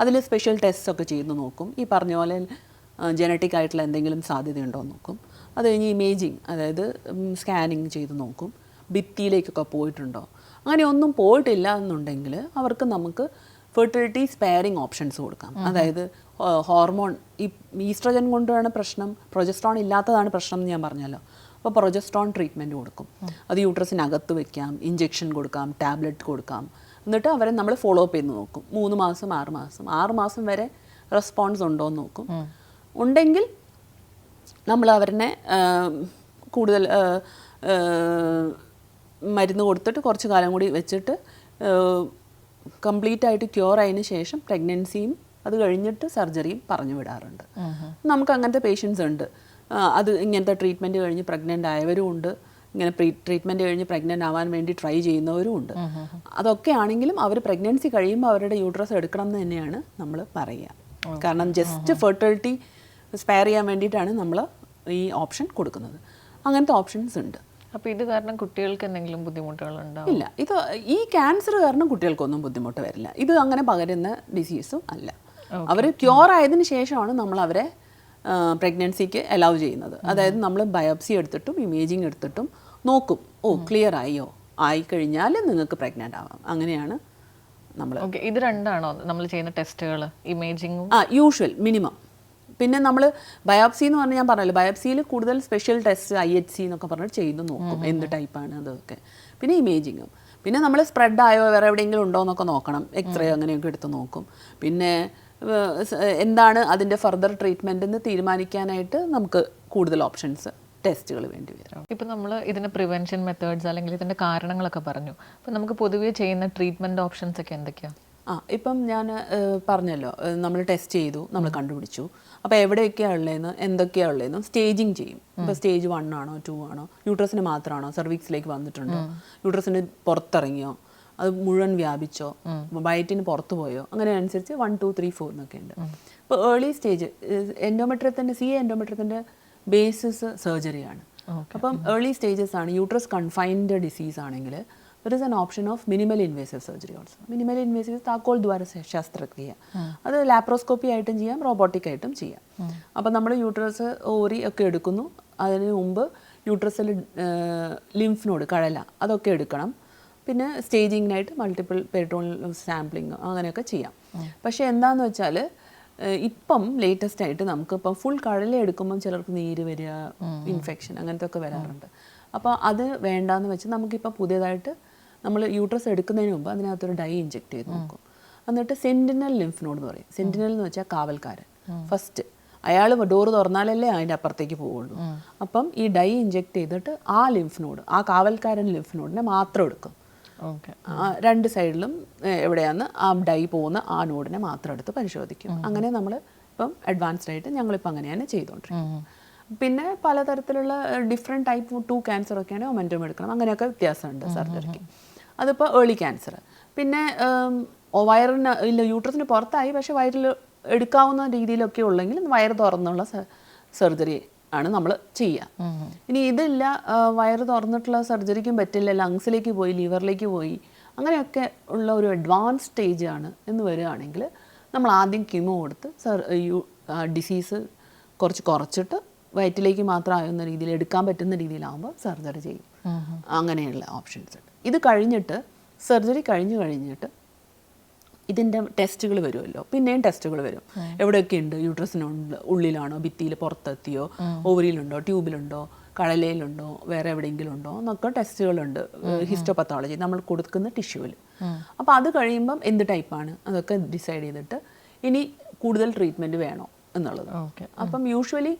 അതിൽ സ്പെഷ്യൽ ടെസ്റ്റ് ഒക്കെ ചെയ്ത് നോക്കും. ഈ പറഞ്ഞ പോലെ ജനറ്റിക് ആയിട്ടുള്ള എന്തെങ്കിലും സാധ്യതയുണ്ടോ എന്ന് നോക്കും. അത് കഴിഞ്ഞ് ഇമേജിങ് അതായത് സ്കാനിങ് ചെയ്ത് നോക്കും. ഭിത്തിയിലേക്കൊക്കെ പോയിട്ടുണ്ടോ? അങ്ങനെ ഒന്നും പോയിട്ടില്ല എന്നുണ്ടെങ്കിൽ അവർക്ക് നമുക്ക് ഫെർട്ടിലിറ്റി സ്പെയറിങ് ഓപ്ഷൻസ് കൊടുക്കാം. അതായത് ഹോർമോൺ ഈ ഈസ്ട്രജൻ കൊണ്ടാണ് പ്രശ്നം പ്രൊജസ്ട്രോൺ ഇല്ലാത്തതാണ് പ്രശ്നം എന്ന് ഞാൻ പറഞ്ഞല്ലോ. അപ്പോൾ പ്രൊജസ്ട്രോൺ ട്രീറ്റ്മെന്റ് കൊടുക്കും. അത് യൂട്രസിനകത്ത് വെക്കാം ഇഞ്ചെക്ഷൻ കൊടുക്കാം ടാബ്ലറ്റ് കൊടുക്കാം. എന്നിട്ട് അവരെ നമ്മൾ ഫോളോ അപ്പ് ചെയ്ത് നോക്കും. മൂന്ന് മാസം ആറ് മാസം. ആറ് മാസം വരെ റെസ്പോൺസ് ഉണ്ടോ എന്ന് നോക്കും ഉണ്ടെങ്കിൽ നമ്മൾ അവരെ കൂടുതൽ മരുന്ന് കൊടുത്തിട്ട് കുറച്ച് കാലം കൂടി വെച്ചിട്ട് കംപ്ലീറ്റ് ആയിട്ട് ക്യൂർ ആയതിന് ശേഷം പ്രഗ്നൻസിയും അത് കഴിഞ്ഞിട്ട് സർജറിയും പറഞ്ഞു വിടാറുണ്ട്. നമുക്ക് അങ്ങനത്തെ പേഷ്യൻസ് ഉണ്ട്. അത് ഇങ്ങനത്തെ ട്രീറ്റ്മെന്റ് കഴിഞ്ഞ് പ്രഗ്നന്റ് ആയവരും ഉണ്ട്. ഇങ്ങനെ പ്രീ ട്രീറ്റ്മെന്റ് കഴിഞ്ഞ് പ്രഗ്നന്റ് ആവാൻ വേണ്ടി ട്രൈ ചെയ്യുന്നവരും ഉണ്ട്. അതൊക്കെ ആണെങ്കിലും അവർ പ്രഗ്നൻസി കഴിയുമ്പോൾ അവരുടെ യൂട്രസ് എടുക്കണം എന്ന് തന്നെയാണ് നമ്മൾ പറയുക. കാരണം ജസ്റ്റ് ഫെർട്ടിലിറ്റി സ്പെയർ ചെയ്യാൻ വേണ്ടിയിട്ടാണ് നമ്മൾ ഈ ഓപ്ഷൻ കൊടുക്കുന്നത്. അങ്ങനത്തെ ഓപ്ഷൻസ് ഉണ്ട്. അപ്പോൾ ഇത് കാരണം കുട്ടികൾക്ക് എന്തെങ്കിലും ബുദ്ധിമുട്ടുകളുണ്ടോ? ഇല്ല. ഇത് ഈ ക്യാൻസർ കാരണം കുട്ടികൾക്കൊന്നും ബുദ്ധിമുട്ട് വരില്ല. ഇത് അങ്ങനെ പകരുന്ന ഡിസീസും അല്ല. അവർ ക്യൂർ ആയതിനു ശേഷമാണ് നമ്മൾ അവരെ പ്രഗ്നൻസിക്ക് അലൗ ചെയ്യുന്നത്. അതായത് നമ്മൾ ബയോപ്സി എടുത്തിട്ടും ഇമേജിങ് എടുത്തിട്ടും നോക്കും. ഓ ക്ലിയർ ആയോ ആയി? കഴിഞ്ഞാൽ നിങ്ങൾക്ക് പ്രഗ്നന്റ് ആവാം. അങ്ങനെയാണ് നമ്മൾ ഇത് രണ്ടാണോ? നമ്മൾ ചെയ്യുന്ന ടെസ്റ്റുകൾ ഇമേജിങ്ങും ആ യൂഷ്വൽ മിനിമം പിന്നെ നമ്മൾ ബയോപ്സി എന്ന് പറഞ്ഞാൽ ഞാൻ പറഞ്ഞല്ലോ ബയോപ്സിയിൽ കൂടുതൽ special test I H C എന്നൊക്കെ പറഞ്ഞിട്ട് ചെയ്ത് നോക്കും എന്ത് ടൈപ്പാണ് അതൊക്കെ. പിന്നെ ഇമേജിങ്ങും പിന്നെ നമ്മൾ സ്പ്രെഡ് ആയോ വേറെ എവിടെയെങ്കിലും ഉണ്ടോ എന്നൊക്കെ നോക്കണം. എക്സ്റേ അങ്ങനെയൊക്കെ എടുത്ത് നോക്കും. പിന്നെ എന്താണ് അതിന്റെ ഫർദർ ട്രീറ്റ്മെന്റ് എന്ന് തീരുമാനിക്കാനായിട്ട് നമുക്ക് കൂടുതൽ ഓപ്ഷൻസ് ടെസ്റ്റുകൾ വേണ്ടി വരാം. ഇപ്പം നമ്മൾ ഇതിന്റെ പ്രിവെൻഷൻ മെത്തേഡ്സ് അല്ലെങ്കിൽ ഇതിന്റെ കാരണങ്ങളൊക്കെ പറഞ്ഞു. അപ്പോൾ നമുക്ക് പൊതുവേ ചെയ്യുന്ന ട്രീറ്റ്മെന്റ് ഓപ്ഷൻസ് ഒക്കെ എന്തൊക്കെയാണ് ആ ഇപ്പം ഞാൻ പറഞ്ഞല്ലോ നമ്മൾ ടെസ്റ്റ് ചെയ്തു നമ്മൾ കണ്ടുപിടിച്ചു. അപ്പോൾ എവിടെയൊക്കെയാണ് ഉള്ളതെന്ന് എന്തൊക്കെയാണ് ഉള്ളതെന്ന് സ്റ്റേജിങ് ചെയ്യും. ഇപ്പോൾ സ്റ്റേജ് വൺ ആണോ ടു ആണോ യൂട്രസിന് മാത്രമാണോ സർവീക്സിലേക്ക് വന്നിട്ടുണ്ടോ? യൂട്രസിന് പുറത്തിറങ്ങിയോ? അത് മുഴുവൻ വ്യാപിച്ചോ? വയറ്റിന് പുറത്തു പോയോ? അങ്ങനെ അനുസരിച്ച് വൺ ടു ത്രീ ഫോർ എന്നൊക്കെ ഉണ്ട്. അപ്പോൾ ഏർലി സ്റ്റേജ് എൻഡോമെട്രിയത്തിന്റെ സി എൻഡോമെട്രിയത്തിന്റെ ബേസിസ് സർജറിയാണ് അപ്പം ഏർലി സ്റ്റേജസ് ആണ്. യൂട്രസ് കൺഫൈൻഡ് ഡിസീസ് ആണെങ്കിൽ there is an option of minimal invasive surgery also minimal invasive താക്കോൽ ദ്വാര ശസ്ത്രക്രിയ. അത് ലാപ്രോസ്കോപ്പി ആയിട്ടും ചെയ്യാം റോബോട്ടിക് ആയിട്ടും ചെയ്യാം. അപ്പം നമ്മൾ യൂട്രസ് ഓറി ഒക്കെ എടുക്കുന്നു. അതിന് മുമ്പ് യൂട്രസിൽ ലിംഫ് നോഡ് കഴല അതൊക്കെ എടുക്കണം. പിന്നെ സ്റ്റേജിങ്ങിനായിട്ട് മൾട്ടിപ്പിൾ പെരിട്ടോൺ സാമ്പിളിങ് അങ്ങനെയൊക്കെ ചെയ്യാം. പക്ഷേ എന്താണെന്ന് വെച്ചാൽ ഇപ്പം ലേറ്റസ്റ്റ് ആയിട്ട് നമുക്ക് ഇപ്പം ഫുൾ കടല എടുക്കുമ്പം ചിലർക്ക് നീര് വരിക ഇൻഫെക്ഷൻ അങ്ങനത്തെ ഒക്കെ വരാറുണ്ട്. അപ്പോൾ അത് വേണ്ടാന്ന് വെച്ച് നമുക്കിപ്പോൾ പുതിയതായിട്ട് നമ്മൾ യൂട്രസ് എടുക്കുന്നതിന് മുമ്പ് അതിനകത്തൊരു ഡൈ ഇഞ്ചെക്ട് ചെയ്ത് നോക്കും. എന്നിട്ട് സെന്റിനൽ ലിംഫ് നോഡ് എന്ന് പറയും സെന്റിനൽ എന്ന് വെച്ചാൽ കാവൽക്കാരൻ. ഫസ്റ്റ് അയാൾ ഡോറ് തുറന്നാലല്ലേ അതിന്റെ അപ്പുറത്തേക്ക് പോവുള്ളൂ. അപ്പം ഈ ഡൈ ഇഞ്ചെക്ട് ചെയ്തിട്ട് ആ ലിംഫ് നോഡ് ആ കാവൽക്കാരൻ ലിംഫ് നോഡിനെ മാത്രം എടുക്കും. രണ്ട് സൈഡിലും എവിടെയാന്ന് ആ ഡൈ പോകുന്ന ആ നോഡിനെ മാത്രം എടുത്ത് പരിശോധിക്കും. അങ്ങനെ നമ്മൾ ഇപ്പം അഡ്വാൻസ്ഡ് ആയിട്ട് ഞങ്ങളിപ്പോൾ അങ്ങനെയാണ് ചെയ്തുകൊണ്ടിരിക്കുന്നത് പിന്നെ പലതരത്തിലുള്ള ഡിഫറെന്റ് ടൈപ്പ് ടു ക്യാൻസർ ഒക്കെയാണ് ഒമെന്റം എടുക്കണം. അങ്ങനെയൊക്കെ വ്യത്യാസമുണ്ട് സർജറിക്ക്. അതിപ്പോൾ ഏർലി ക്യാൻസർ പിന്നെ വയറിന് ഇല്ല യൂട്രസിന് പുറത്തായി പക്ഷേ വയറിൽ എടുക്കാവുന്ന രീതിയിലൊക്കെ ഉള്ളെങ്കിൽ വയർ തുറന്നുള്ള സർജറി ആണ് നമ്മൾ ചെയ്യുക ഇനി ഇതില്ല വയറ് തുറന്നിട്ടുള്ള സർജറിക്കും പറ്റില്ല ലങ്സിലേക്ക് പോയി ലിവറിലേക്ക് പോയി അങ്ങനെയൊക്കെ ഉള്ള ഒരു അഡ്വാൻസ് സ്റ്റേജ് ആണ് എന്ന് വരികയാണെങ്കിൽ നമ്മൾ ആദ്യം കിമോ കൊടുത്ത് സർ ഡിസീസ് കുറച്ച് കുറച്ചിട്ട് വയറ്റിലേക്ക് മാത്രം ആയുന്ന രീതിയിൽ എടുക്കാൻ പറ്റുന്ന രീതിയിലാകുമ്പോൾ സർജറി ചെയ്യും. അങ്ങനെയുള്ള ഓപ്ഷൻസ് ഉണ്ട്. ഇത് കഴിഞ്ഞിട്ട് സർജറി കഴിഞ്ഞ് കഴിഞ്ഞിട്ട് ഇതിന്റെ ടെസ്റ്റുകൾ വരുമല്ലോ. പിന്നെയും ടെസ്റ്റുകൾ വരും. എവിടെയൊക്കെ ഉണ്ട് യൂട്രസിന് ഉള്ളിലാണോ? ഭിത്തിയിൽ പുറത്തെത്തിയോ? ഓവറിയിലുണ്ടോ ട്യൂബിലുണ്ടോ? കടലയിലുണ്ടോ? വേറെ എവിടെയെങ്കിലും ഉണ്ടോ എന്നൊക്കെ ടെസ്റ്റുകളുണ്ട്. ഹിസ്റ്റോപത്തോളജി നമ്മൾ കൊടുക്കുന്ന ടിഷ്യൂവിൽ. അപ്പോൾ അത് കഴിയുമ്പം എന്ത് ടൈപ്പാണ്? അതൊക്കെ ഡിസൈഡ് ചെയ്തിട്ട് ഇനി കൂടുതൽ ട്രീറ്റ്മെന്റ് വേണോ എന്നുള്ളത്. അപ്പം യൂഷ്വലി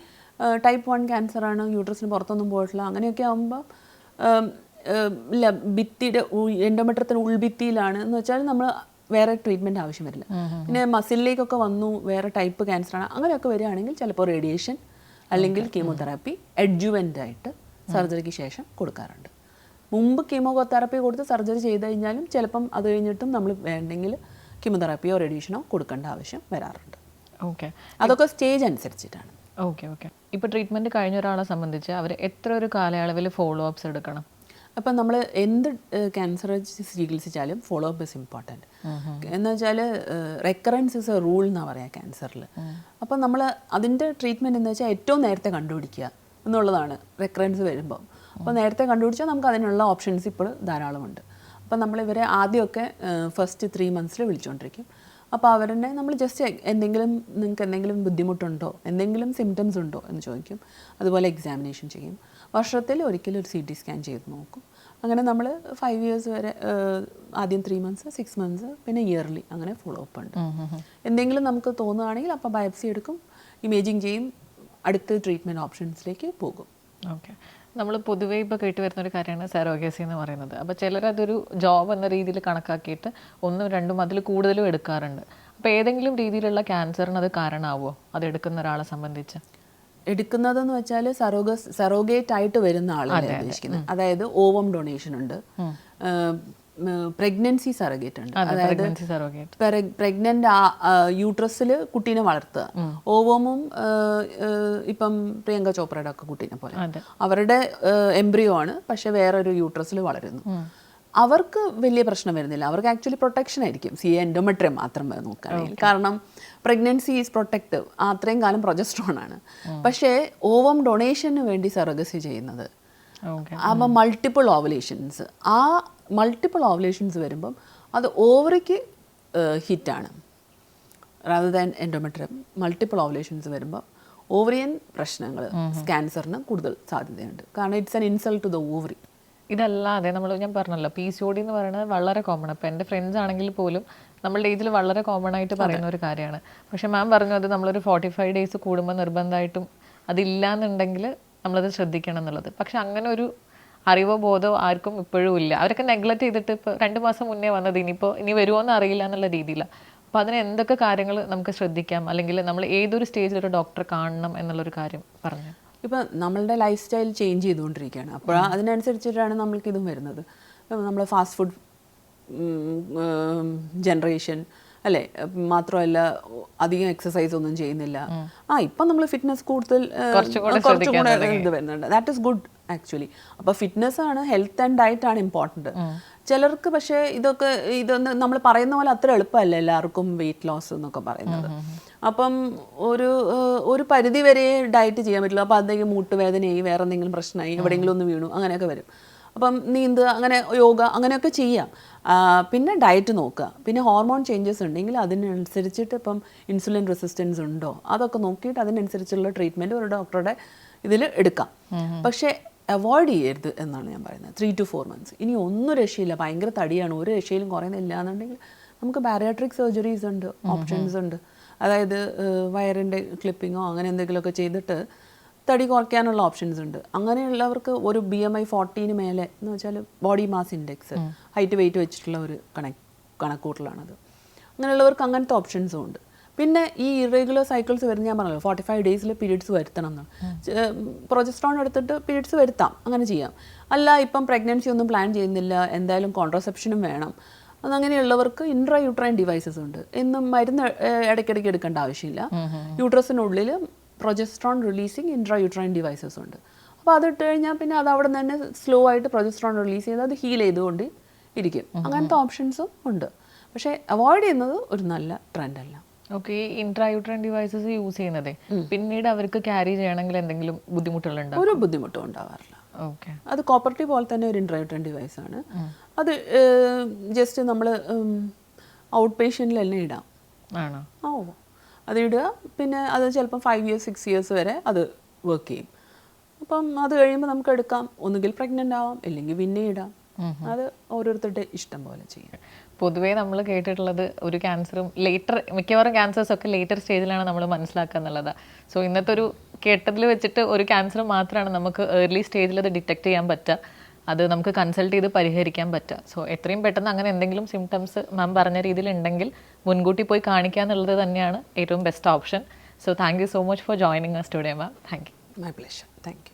ടൈപ്പ് വൺ ക്യാൻസർ ആണ് യൂട്രസിന് പുറത്തൊന്നും പോയിട്ടില്ല അങ്ങനെയൊക്കെ ആകുമ്പം ഭിത്തിയുടെ എൻഡോമെട്രത്തിന് ഉൾഭിത്തിയിലാണ്. എന്ന് വെച്ചാൽ നമ്മൾ വേറെ ട്രീറ്റ്മെന്റ് ആവശ്യം വരില്ല. പിന്നെ മസിലിലേക്കൊക്കെ വന്നു വേറെ ടൈപ്പ് ക്യാൻസർ ആണ് അങ്ങനെയൊക്കെ വരികയാണെങ്കിൽ ചിലപ്പോൾ റേഡിയേഷൻ അല്ലെങ്കിൽ കീമോതെറാപ്പി അഡ്ജുവന്റ് ആയിട്ട് സർജറിക്ക് ശേഷം കൊടുക്കാറുണ്ട്. മുമ്പ് കീമോതെറാപ്പി കൊടുത്ത് സർജറി ചെയ്ത് കഴിഞ്ഞാലും ചിലപ്പം അത് കഴിഞ്ഞിട്ടും നമ്മൾ വേണ്ടെങ്കിൽ കീമോതെറാപ്പിയോ റേഡിയേഷനോ കൊടുക്കേണ്ട ആവശ്യം വരാറുണ്ട്. ഓക്കെ അതൊക്കെ സ്റ്റേജ് അനുസരിച്ചിട്ടാണ്. ഓക്കെ ഓക്കെ ഇപ്പോൾ ട്രീറ്റ്മെന്റ് കഴിഞ്ഞ ഒരാളെ സംബന്ധിച്ച് അവർ എത്ര ഒരു കാലയളവിൽ ഫോളോ അപ്സ് എടുക്കണം? അപ്പം നമ്മൾ എന്ത് ക്യാൻസർ ചികിത്സിച്ചാലും ഫോളോ അപ്പ് ഇസ് ഇമ്പോർട്ടന്റ് എന്ന് വെച്ചാൽ റെക്കറൻസ് ഇസ് എ റൂൾ എന്നാണ് പറയുക ക്യാൻസറിൽ അപ്പം നമ്മൾ അതിന്റെ ട്രീറ്റ്മെന്റ് എന്ന് വെച്ചാൽ ഏറ്റവും നേരത്തെ കണ്ടുപിടിക്കുക എന്നുള്ളതാണ് റെക്കറൻസ് വരുമ്പോൾ അപ്പോൾ നേരത്തെ കണ്ടുപിടിച്ചാൽ നമുക്ക് അതിനുള്ള ഓപ്ഷൻസ് ഇപ്പോൾ ധാരാളമുണ്ട്. അപ്പം നമ്മൾ ഇവരെ ആദ്യമൊക്കെ ഫസ്റ്റ് ത്രീ മന്ത്സിൽ വിളിച്ചുകൊണ്ടിരിക്കും അപ്പോൾ അവരെന്നെ നമ്മൾ ജസ്റ്റ് എന്തെങ്കിലും നിങ്ങൾക്ക് എന്തെങ്കിലും ബുദ്ധിമുട്ടുണ്ടോ? എന്തെങ്കിലും സിംറ്റംസ് ഉണ്ടോ? എന്ന് ചോദിക്കും. അതുപോലെ എക്സാമിനേഷൻ ചെയ്യും. വർഷത്തിൽ ഒരിക്കലും ഒരു സി ടി സ്കാൻ ചെയ്ത് നോക്കും. അങ്ങനെ നമ്മൾ ഫൈവ് ഇയേഴ്സ് വരെ ആദ്യം ത്രീ മന്ത്സ് സിക്സ് മന്ത്സ് പിന്നെ ഇയർലി അങ്ങനെ ഫോളോ അപ്പ് ഉണ്ട്. എന്തെങ്കിലും നമുക്ക് തോന്നുകയാണെങ്കിൽ അപ്പോൾ ബയോപ്സി എടുക്കും ഇമേജിങ് ചെയ്യും അടുത്ത ട്രീറ്റ്മെന്റ് ഓപ്ഷൻസിലേക്ക് പോകും. ഓക്കെ നമ്മൾ പൊതുവേ ഇപ്പോൾ കേട്ടുവരുന്ന ഒരു കാര്യമാണ് സെറോഗേസി എന്ന് പറയുന്നത്. അപ്പോൾ ചിലർ അതൊരു ജോബ് എന്ന രീതിയിൽ കണക്കാക്കിയിട്ട് ഒന്നും രണ്ടും അതിൽ കൂടുതലും എടുക്കാറുണ്ട്. അപ്പോൾ ഏതെങ്കിലും രീതിയിലുള്ള ക്യാൻസറിന് അത് കാരണമാവോ അത് എടുക്കുന്ന ഒരാളെ സംബന്ധിച്ച്? എടുക്കുന്നതെന്ന് വെച്ചാൽ സറോഗസ് സറോഗേറ്റ് ആയിട്ട് വരുന്ന ആളാണ് ഉദ്ദേശിക്കുന്നത് അതായത് ഓവം ഡൊണേഷൻ ഉണ്ട്. പ്രഗ്നൻസി സറഗേറ്റ് ഉണ്ട്. അതായത് പ്രഗ്നന്റ് യൂട്രസിൽ കുട്ടീനെ വളർത്തുക. ഓവമും ഇപ്പം പ്രിയങ്ക ചോപ്രയുടെ ഒക്കെ കുട്ടീനെ പോലെ. അവരുടെ എംബ്രിയോ ആണ് പക്ഷെ വേറൊരു യൂട്രസിൽ വളരുന്നു. അവർക്ക് വലിയ പ്രശ്നം വരുന്നില്ല. അവർക്ക് ആക്ച്വലി പ്രൊട്ടക്ഷൻ ആയിരിക്കും. സി എൻഡോമെട്രിയം മാത്രം നോക്കുകയാണെങ്കിൽ. കാരണം പ്രഗ്നൻസി ഈസ് പ്രൊട്ടക്റ്റീവ് അത്രയും കാലം പ്രൊജസ്ട്രോൺ ആണ്. പക്ഷേ ഓവം ഡൊണേഷന് വേണ്ടി സർഗസി ചെയ്യുന്നത്. അപ്പം മൾട്ടിപ്പിൾ ഓവലേഷൻസ് ആ മൾട്ടിപ്പിൾ ഓവലേഷൻസ് വരുമ്പം അത് ഓവറിക്ക് ഹിറ്റാണ് rather than endometrium multiple ovulations വരുമ്പോൾ ഓവറിയൻ പ്രശ്നങ്ങൾ ക്യാൻസറിന് കൂടുതൽ സാധ്യതയുണ്ട്. കാരണം it's an insult to the ovary ഇതല്ലാതെ നമ്മൾ ഞാൻ പറഞ്ഞല്ലോ പി സി ഒ ഡി എന്ന് പറയുന്നത് വളരെ കോമൺ അപ്പോൾ എന്റെ ഫ്രണ്ട്സ് ആണെങ്കിൽ പോലും നമ്മളുടെ ഏജിൽ വളരെ കോമൺ ആയിട്ട് പറയുന്ന ഒരു കാര്യമാണ്. പക്ഷെ മാം പറഞ്ഞു അത് നമ്മളൊരു ഫോർട്ടി ഫൈവ് ഡേയ്സ് കൂടുമ്പോൾ നിർബന്ധമായിട്ടും അതില്ല എന്നുണ്ടെങ്കിൽ നമ്മളത് ശ്രദ്ധിക്കണം എന്നുള്ളത്. പക്ഷെ അങ്ങനെ ഒരു അറിവോ ബോധമോ ആർക്കും ഇപ്പോഴും ഇല്ല. അവരൊക്കെ നെഗ്ലക്റ്റ് ചെയ്തിട്ട് ഇപ്പോൾ രണ്ട് മാസം മുന്നേ വന്നത് ഇനിയിപ്പോൾ ഇനി വരുമോ എന്ന് അറിയില്ല എന്നുള്ള രീതിയിലാണ് അപ്പോൾ അതിന് എന്തൊക്കെ കാര്യങ്ങൾ നമുക്ക് ശ്രദ്ധിക്കാം? അല്ലെങ്കിൽ നമ്മൾ ഏതൊരു സ്റ്റേജിൽ ഒരു ഡോക്ടറെ കാണണം എന്നുള്ളൊരു കാര്യം പറഞ്ഞു. ഇപ്പം നമ്മളുടെ ലൈഫ് സ്റ്റൈൽ ചേഞ്ച് ചെയ്തുകൊണ്ടിരിക്കുകയാണ്. അപ്പോൾ അതിനനുസരിച്ചിട്ടാണ് നമ്മൾക്ക് ഇതും വരുന്നത്. നമ്മൾ ഫാസ്റ്റ് ഫുഡ് ജനറേഷൻ അല്ലേ? മാത്രമല്ല അധികം എക്സസൈസ് ഒന്നും ചെയ്യുന്നില്ല. ആ ഇപ്പം നമ്മൾ ഫിറ്റ്നസ് കൂടുതൽ കുറച്ചും കൂടെ ഇത് വരുന്നുണ്ട്. ദാറ്റ് ഇസ് ഗുഡ് ആക്ച്വലി അപ്പോൾ ഫിറ്റ്നസ് ആണ് ഹെൽത്ത് ആൻഡ് ഡയറ്റ് ആണ് ഇമ്പോർട്ടന്റ് ചിലർക്ക് പക്ഷേ ഇതൊക്കെ ഇതൊന്ന് നമ്മൾ പറയുന്ന പോലെ അത്ര എളുപ്പമല്ല എല്ലാവർക്കും വെയിറ്റ് ലോസ് എന്നൊക്കെ പറയുന്നത്. അപ്പം ഒരു ഒരു പരിധി വരെ ഡയറ്റ് ചെയ്യാൻ പറ്റില്ല. അപ്പോൾ അതിലേക്ക് മൂട്ടുവേദനയായി വേറെ എന്തെങ്കിലും പ്രശ്നമായി എവിടെയെങ്കിലും ഒന്ന് വീണു അങ്ങനെയൊക്കെ വരും. അപ്പം നീന്തുക അങ്ങനെ യോഗ അങ്ങനെയൊക്കെ ചെയ്യാം. പിന്നെ ഡയറ്റ് നോക്കുക. പിന്നെ ഹോർമോൺ ചേഞ്ചസ് ഉണ്ടെങ്കിൽ അതിനനുസരിച്ചിട്ട് ഇപ്പം ഇൻസുലിൻ റെസിസ്റ്റൻസ് ഉണ്ടോ? അതൊക്കെ നോക്കിയിട്ട് അതിനനുസരിച്ചുള്ള ട്രീറ്റ്മെന്റ് ഒരു ഡോക്ടറുടെ ഇതിൽ എടുക്കാം. പക്ഷേ അവോയ്ഡ് ചെയ്യരുത് എന്നാണ് ഞാൻ പറയുന്നത്. ത്രീ ടു ഫോർ മന്ത്സ് ഇനി ഒന്നും രക്ഷയില്ല. ഭയങ്കര തടിയാണ്. ഒരു രക്ഷയിലും കുറയുന്നില്ല എന്നുണ്ടെങ്കിൽ നമുക്ക് ബാരിയാട്രിക് സർജറീസ് ഉണ്ട്. ഓപ്ഷൻസ് ഉണ്ട്. അതായത് വയറിന്റെ ക്ലിപ്പിങ്ങോ അങ്ങനെ എന്തെങ്കിലുമൊക്കെ ചെയ്തിട്ട് തടി കുറയ്ക്കാനുള്ള ഓപ്ഷൻസ് ഉണ്ട്. അങ്ങനെയുള്ളവർക്ക് ഒരു ബി എം ഐ ഫോർട്ടീന് മേലെ എന്ന് വെച്ചാൽ body mass index height weight വെച്ചിട്ടുള്ള ഒരു കണക്ക് കണക്കൂട്ടലാണത്. അങ്ങനെയുള്ളവർക്ക് അങ്ങനത്തെ ഓപ്ഷൻസും ഉണ്ട്. പിന്നെ ഈ ഇറഗുലർ സൈക്കിൾസ് വരുന്ന ഞാൻ പറഞ്ഞല്ലോ ഫോർട്ടി ഫൈവ് ഡേയ്സിൽ പീരീഡ്സ് വരുത്തണം എന്ന്. പ്രൊജസ്ട്രോൺ എടുത്തിട്ട് പീരീഡ്സ് വരുത്താം അങ്ങനെ ചെയ്യാം. അല്ല ഇപ്പം പ്രഗ്നൻസി ഒന്നും പ്ലാൻ ചെയ്യുന്നില്ല എന്തായാലും കോൺട്രസെപ്ഷനും വേണം. അതങ്ങനെയുള്ളവർക്ക് ഇൻട്രാ യൂട്രൈൻ ഡിവൈസസ് ഉണ്ട്. എന്നും മരുന്ന് ഇടയ്ക്കിടയ്ക്ക് എടുക്കേണ്ട ആവശ്യമില്ല. യൂട്രസിനുള്ളിൽ progesterone releasing intra uterine devices ഉണ്ട്. അപ്പോൾ അത് ഇട്ട് കഴിഞ്ഞാൽ പിന്നെ അത് അവിടെ തന്നെ സ്ലോ ആയിട്ട് പ്രൊജസ്ട്രോൺ റിലീസ് ചെയ്ത് അത് ഹീൽ ചെയ്തുകൊണ്ട് ഇരിക്കും. അങ്ങനത്തെ ഓപ്ഷൻസും ഉണ്ട്. പക്ഷേ അവോയ്ഡ് ചെയ്യുന്നത് ഒരു നല്ല ട്രെൻഡ് അല്ല. ഓക്കെ ഈ ഇൻട്രായൂട്രൻ ഡിവൈസസ് യൂസ് ചെയ്യുന്നത് പിന്നീട് അവർക്ക് ക്യാരി ചെയ്യണമെങ്കിൽ എന്തെങ്കിലും ബുദ്ധിമുട്ടുകളുണ്ടോ ഒരു ബുദ്ധിമുട്ടും ഉണ്ടാവാറില്ല ഓക്കെ. അത് കോപ്പർട്ടി പോലെ തന്നെ ഒരു ഇൻട്രൈട്രൻ ഡിവൈസ് ആണ്. അത് ജസ്റ്റ് നമ്മൾ ഔട്ട് പേഷ്യന്റിൽ തന്നെ ഇടാം. ആണോ? ഓ അത് ഇടുക. പിന്നെ അത് ചിലപ്പം ഫൈവ് ഇയേഴ്സ് സിക്സ് ഇയേഴ്സ് വരെ അത് വർക്ക് ചെയ്യും. അപ്പം അത് കഴിയുമ്പോൾ നമുക്ക് എടുക്കാം. ഒന്നുകിൽ പ്രഗ്നന്റ് ആവാം ഇല്ലെങ്കിൽ പിന്നെ ഇടാം. അത് ഓരോരുത്തരുടെ ഇഷ്ടം പോലെ ചെയ്യാം. പൊതുവേ നമ്മൾ കേട്ടിട്ടുള്ളത് ഒരു ക്യാൻസറും ലേറ്റർ മിക്കവാറും ക്യാൻസേഴ്സ് ഒക്കെ ലേറ്റർ സ്റ്റേജിലാണ് നമ്മൾ മനസ്സിലാക്കുക എന്നുള്ളതാണ് സോ ഇന്നത്തെ ഒരു കേട്ടതിൽ വെച്ചിട്ട് ഒരു ക്യാൻസർ മാത്രമാണ് നമുക്ക് ഏർലി സ്റ്റേജിൽ അത് ഡിറ്റക്ട് ചെയ്യാൻ പറ്റുക. അത് നമുക്ക് കൺസൾട്ട് ചെയ്ത് പരിഹരിക്കാൻ പറ്റുക. സോ എത്രയും പെട്ടെന്ന് അങ്ങനെ എന്തെങ്കിലും സിംറ്റംസ് മാം പറഞ്ഞ രീതിയിൽ ഉണ്ടെങ്കിൽ മുൻകൂട്ടി പോയി കാണിക്കുക എന്നുള്ളത് തന്നെയാണ് ഏറ്റവും best option so thank you so much for joining us today ma'am thank you my pleasure thank you